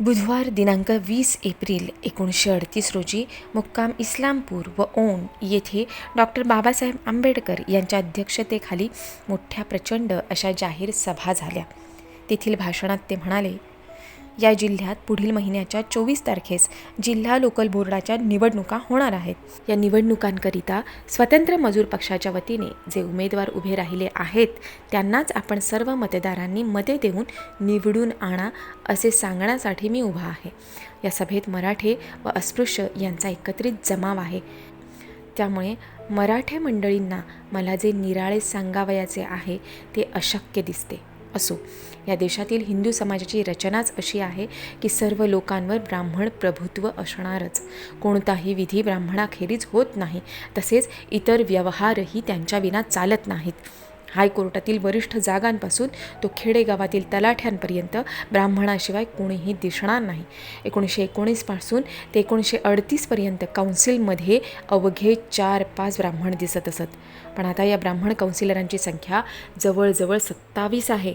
बुधवार दिनांक वीस एप्रिल एकोणीसशे अडतीस रोजी मुक्काम इस्लामपूर व ओन येथे डॉक्टर बाबासाहेब आंबेडकर यांच्या अध्यक्षतेखाली मोठ्या प्रचंड अशा जाहीर सभा झाल्या. तेथील भाषणात ते म्हणाले या जिल्ह्यात पुढील महिन्याच्या चोवीस तारखेस जिल्हा लोकल बोर्डाच्या निवडणुका होणार आहेत. या निवडणुकांकरिता स्वतंत्र मजूर पक्षाच्या वतीने जे उमेदवार उभे राहिले आहेत त्यांनाच आपण सर्व मतदारांनी मते देऊन निवडून आणा असे सांगण्यासाठी मी उभा आहे. या सभेत मराठे व अस्पृश्य यांचा एकत्रित जमाव आहे. त्यामुळे मराठे मंडळींना मला जे निराळे सांगावयाचे आहे ते अशक्य दिसते. असो. या देशातील हिंदू समाजाची रचनाच अशी आहे की सर्व लोकांवर ब्राह्मण प्रभुत्व असणारच. कोणताही विधी ब्राह्मणाखेरीज होत नाही. तसेच इतर व्यवहारही त्यांच्याविना चालत नाहीत. हायकोर्टातील वरिष्ठ जागांपासून तो खेडेगावातील तलाठ्यांपर्यंत ब्राह्मणाशिवाय कोणीही दिसणार नाही. एकोणीसशे एकोणीसपासून ते एकोणीसशे अडतीसपर्यंत काउन्सिलमध्ये अवघे चार पाच ब्राह्मण दिसत असत. पण आता या ब्राह्मण काउन्सिलरांची संख्या जवळजवळ सत्तावीस आहे.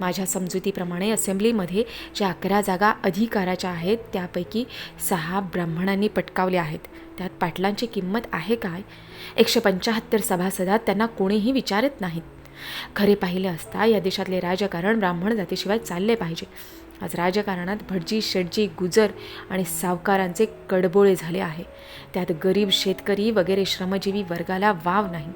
माझ्या समजुतीप्रमाणे असेंब्लीमध्ये ज्या अकरा जागा अधिकाराच्या आहेत त्यापैकी सहा ब्राह्मणांनी पटकावल्या आहेत. त्यात पाटलांची किंमत आहे काय? एकशे पंच्याहत्तर सभासदात त्यांना कोणीही विचारत नाहीत. खरे पाहिले असता या देशातले राजकारण ब्राह्मण जातीशिवाय चालले पाहिजे. आज राजकारणात भटजी शेटजी गुजर आणि सावकारांचे कडबोळे झाले आहे. त्यात गरीब शेतकरी वगैरे श्रमजीवी वर्गाला वाव नाही.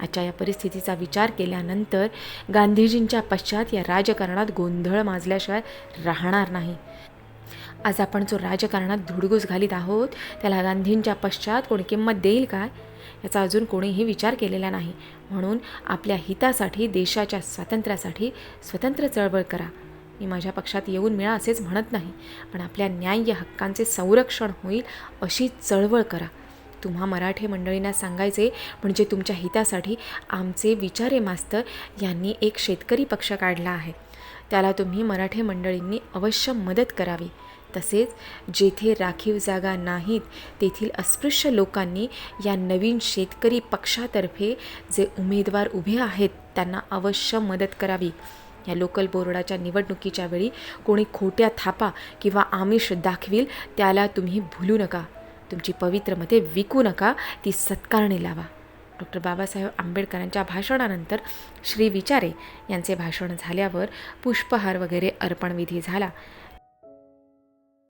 आजच्या या परिस्थितीचा विचार केल्यानंतर गांधीजींच्या पश्चात या राजकारणात गोंधळ माजल्याशिवाय राहणार नाही. आज आपण जो राजकारणात धुडगूस घालीत आहोत त्याला गांधींच्या पश्चात कोणी किंमत देईल काय? याचा अजून कोणीही विचार केलेला नाही. म्हणून आपल्या हितासाठी देशाच्या स्वातंत्र्यासाठी स्वतंत्र चळवळ करा. मी माझ्या पक्षात येऊन मिळा असेच म्हणत नाही पण आपल्या न्याय्य हक्कांचे संरक्षण होईल अशी चळवळ करा. तुम्हा मराठी मंडळींना सांगायचे म्हणजे तुमच्या हितासाठी आमचे विचारे मास्तर यांनी एक शेतकरी पक्ष काढला आहे. त्याला तुम्ही मराठी मंडळींनी अवश्य मदत करावी. तसेच जेथे राखीव जागा नाहीत तेथील अस्पृश्य लोकांनी या नवीन शेतकरी पक्षातर्फे जे उमेदवार उभे आहेत त्यांना अवश्य मदत करावी. या लोकल बोर्डाच्या निवडणुकीच्या वेळी कोणी खोट्या थापा किंवा आमिष दाखवील त्याला तुम्ही भुलू नका. तुमची पवित्र मते विकू नका ती सत्कारणी लावा. डॉक्टर बाबासाहेब आंबेडकरांच्या भाषणानंतर श्री विचारे यांचे भाषण झाल्यावर पुष्पहार वगैरे अर्पणविधी झाला.